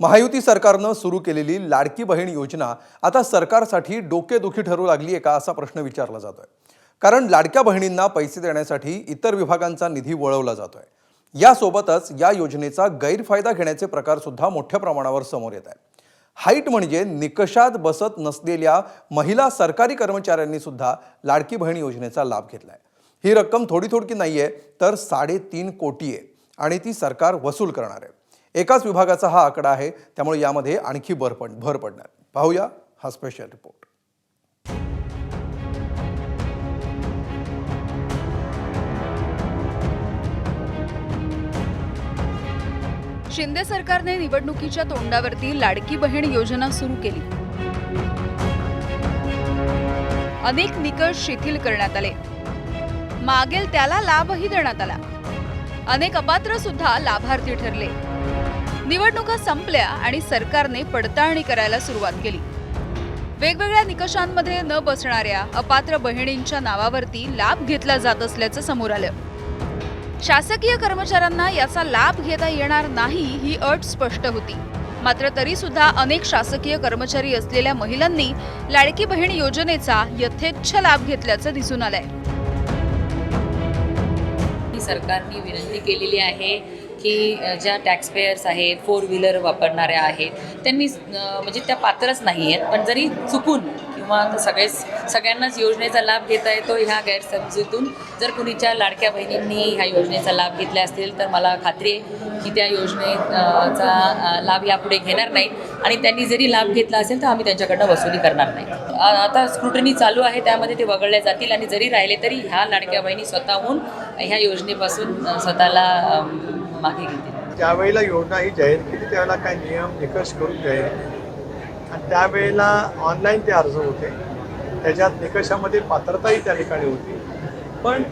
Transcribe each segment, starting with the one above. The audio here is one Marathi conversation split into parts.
महायुती सरकारनं सुरू केलेली लाडकी बहीण योजना आता सरकारसाठी डोकेदुखी ठरू लागली आहे का असा प्रश्न विचारला जातोय. कारण लाडक्या बहिणींना पैसे देण्यासाठी इतर विभागांचा निधी वळवला जातोय. यासोबतच या योजनेचा गैरफायदा घेण्याचे प्रकार सुद्धा मोठ्या प्रमाणावर समोर येत आहेत. हाईट म्हणजे निकषात बसत नसलेल्या महिला सरकारी कर्मचाऱ्यांनी सुद्धा लाडकी बहीण योजनेचा लाभ घेतलाय. ही रक्कम थोडी थोडकी नाहीये तर साडेतीन कोटी आहे आणि ती सरकार वसूल करणार आहे. एकाच विभागाचा हा आकडा आहे त्यामुळे यामध्ये आणखी भर पड भर पडणार. पाहूया हा स्पेशल रिपोर्ट शिंदे सरकारने निवडणुकीच्या तोंडावरती लाडकी बहीण योजना सुरू केली. अनेक निकष शिथिल करण्यात आले. मागेल त्याला लाभही देण्यात आला. अनेक अपात्र सुद्धा लाभार्थी ठरले. निवडणुका संपल्या आणि सरकारने पडताळणी करायला सुरुवात केली. वेगवेगळ्या निकषांमध्ये न बसणाऱ्या अपात्र बहिणींच्या नावावरती लाभ घेतला जात असल्याचं समोर आलं. शासकीय कर्मचाऱ्यांना याचा लाभ घेता येणार नाही ही अट स्पष्ट होती. मात्र तरी सुद्धा अनेक शासकीय कर्मचारी असलेल्या महिलांनी लाडकी बहीण योजनेचा यथेच्छ लाभ घेतल्याचं दिसून आलंय. सरकारने विनंती केलेली आहे की ज्या टॅक्सपेयर्स आहेत फोर व्हीलर वापरणाऱ्या आहेत त्यांनी म्हणजे त्या पात्रच नाही आहेत. पण जरी चुकून किंवा सगळेच सगळ्यांनाच योजनेचा लाभ घेता येतो ह्या गैरसमजुतीतून जर कुणीच्या लाडक्या बहिणींनी ह्या योजनेचा लाभ घेतला असतील तर मला खात्री आहे की त्या योजनेचा लाभ यापुढे घेणार नाही आणि त्यांनी जरी लाभ घेतला असेल तर आम्ही त्यांच्याकडनं वसुली करणार नाही. आता स्क्रुटनी चालू आहे त्यामध्ये ते वगळले जातील आणि जरी राहिले तरी ह्या लाडक्या बहिणी स्वतःहून ह्या योजनेपासून स्वतःला मागे घेतील. ज्यावेळेला योजना ही जाहीर केली त्यावेळेला काही नियम निकष करून जाहीर आणि त्यावेळेला ऑनलाईन ते अर्ज होते. त्याच्यात निकषामध्ये पात्रताही त्या ठिकाणी होती. पण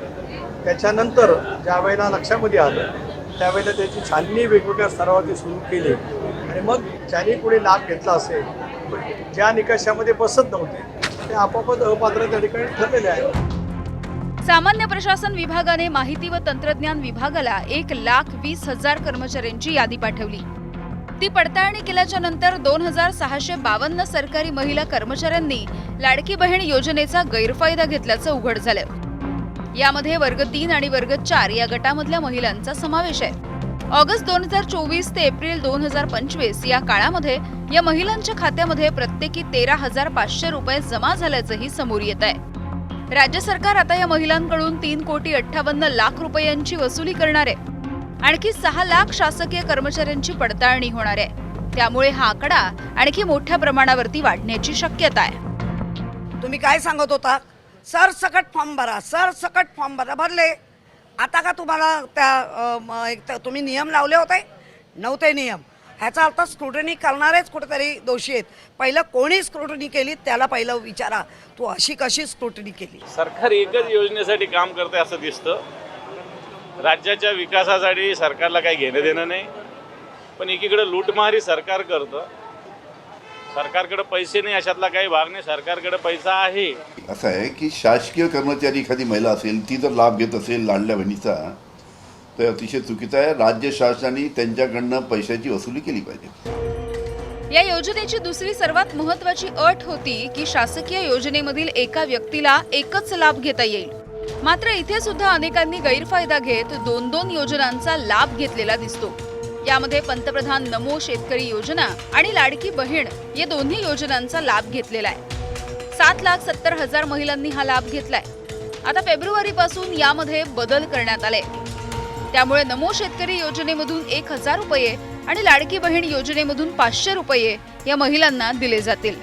त्याच्यानंतर ज्या वेळेला लक्षामध्ये आलं त्यावेळेला त्याची छाननी वेगवेगळ्या स्तरावरती सुरू केली. आणि मग ज्याने पुढे लाभ घेतला असेल पण ज्या निकषामध्ये बसत नव्हते ते आपोआपच अपात्र त्या ठिकाणी ठरलेले आहेत. सामान्य प्रशासन विभागाने माहिती व तंत्रज्ञान विभागाला एक लाख वीस हजार कर्मचाऱ्यांची यादी पाठवली. ती पडताळणी केल्याच्यानंतर दोन हजार सहाशे बावन्न सरकारी महिला कर्मचाऱ्यांनी लाडकी बहीण योजनेचा गैरफायदा घेतल्याचं उघड झालं. यामध्ये वर्ग तीन आणि वर्ग चार या गटामधल्या महिलांचा समावेश आहे. ऑगस्ट दोन हजार चोवीस ते एप्रिल दोन हजार पंचवीस या काळामध्ये या महिलांच्या खात्यामध्ये प्रत्येकी तेरा हजार पाचशे रुपये जमा झाल्याचंही समोर येत आहे. राज्य सरकार आता या महिलांकडून तीन कोटी अठ्ठावन्न लाख रुपयांची वसुली करणार आहे. आणखी सहा लाख शासकीय कर्मचाऱ्यांची पडताळणी होणार आहे. त्यामुळे हा आकडा आणखी मोठ्या प्रमाणावरती वाढण्याची शक्यता आहे. तुम्ही काय सांगत होता? सर सकट फॉर्म भरा सर सकट फॉर्म भरा भरले. आता का तुम्हाला त्या एक तर तुम्ही नियम लावले होते? नव्हते नियम. ह्याचा अर्थ स्क्रुटनी करणारेच कुठेतरी दोषी आहेत. पहिलं कोणी स्क्रुटनी केली त्याला पहिलं विचारा. तू अशी कशी स्क्रुटनी केली? सरकार एकच योजनेसाठी काम करते असं दिसतं. राज्याच्या विकासासाठी सरकारला काही घेणं देणं नाही. पण एकीकडे लूटमारी सरकार करतं. सरकारकडे पैसे नाही अशातला काही भाग नाही. सरकारकडे पैसा आहे. असं आहे की शासकीय कर्मचारी एखादी महिला असेल ती जर लाभ घेत असेल लाडल्या बहिणीचा ते अतिशय चुकीचं आहे. राज्य शासनाने त्यांच्याकडनं पैशाची वसुली केली पाहिजे. या योजनेची दुसरी सर्वात महत्वाची अट होती की शासकीय योजनेमधील एका व्यक्तीला एकच लाभ घेता येईल. मात्र इथे सुद्धा अनेकांनी गैरफायदा घेत दोन दोन योजनांचा लाभ घेतलेला दिसतो. यामध्ये पंतप्रधान नमो शेतकरी योजना आणि लाडकी बहीण या दोन्ही योजनांचा लाभ घेतलेला आहे. सात लाख सत्तर हजार महिलांनी हा लाभ घेतलाय. आता फेब्रुवारी पासून यामध्ये बदल करण्यात आले त्यामुळे नमो शेतकरी योजनेमधून एक हजार रुपये आणि लाडकी बहीण योजनेमधून पाचशे रुपये या महिलांना दिले जातील.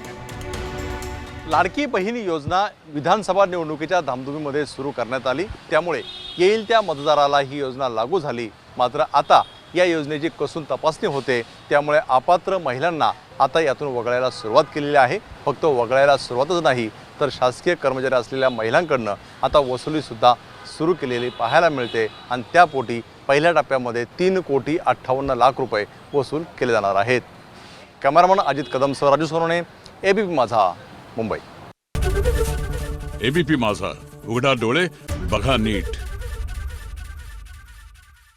लाडकी बहीण योजना विधानसभा निवडणुकीच्या धामधुमीमध्ये सुरू करण्यात आली. त्यामुळे येईल त्या मतदाराला ही योजना लागू झाली. मात्र आता या योजनेची कसून तपासणी होते. त्यामुळे अपात्र महिलांना आता यातून वगळायला सुरुवात केलेली आहे. फक्त वगळायला सुरुवातच नाही तर शासकीय कर्मचारी असलेल्या महिलांकडनं आता वसुलीसुद्धा सुरू केलेली पाहायला मिळते आणि त्यापोटी पहिल्या टप्प्यामध्ये तीन कोटी अठ्ठावन्न लाख रुपये वसूल केले जाणार आहेत. कॅमेरामन अजित कदमसह राजू सोनवणे एबीपी माझा मुंबई. एबीपी माझा उघडा डोळे बघा नीट.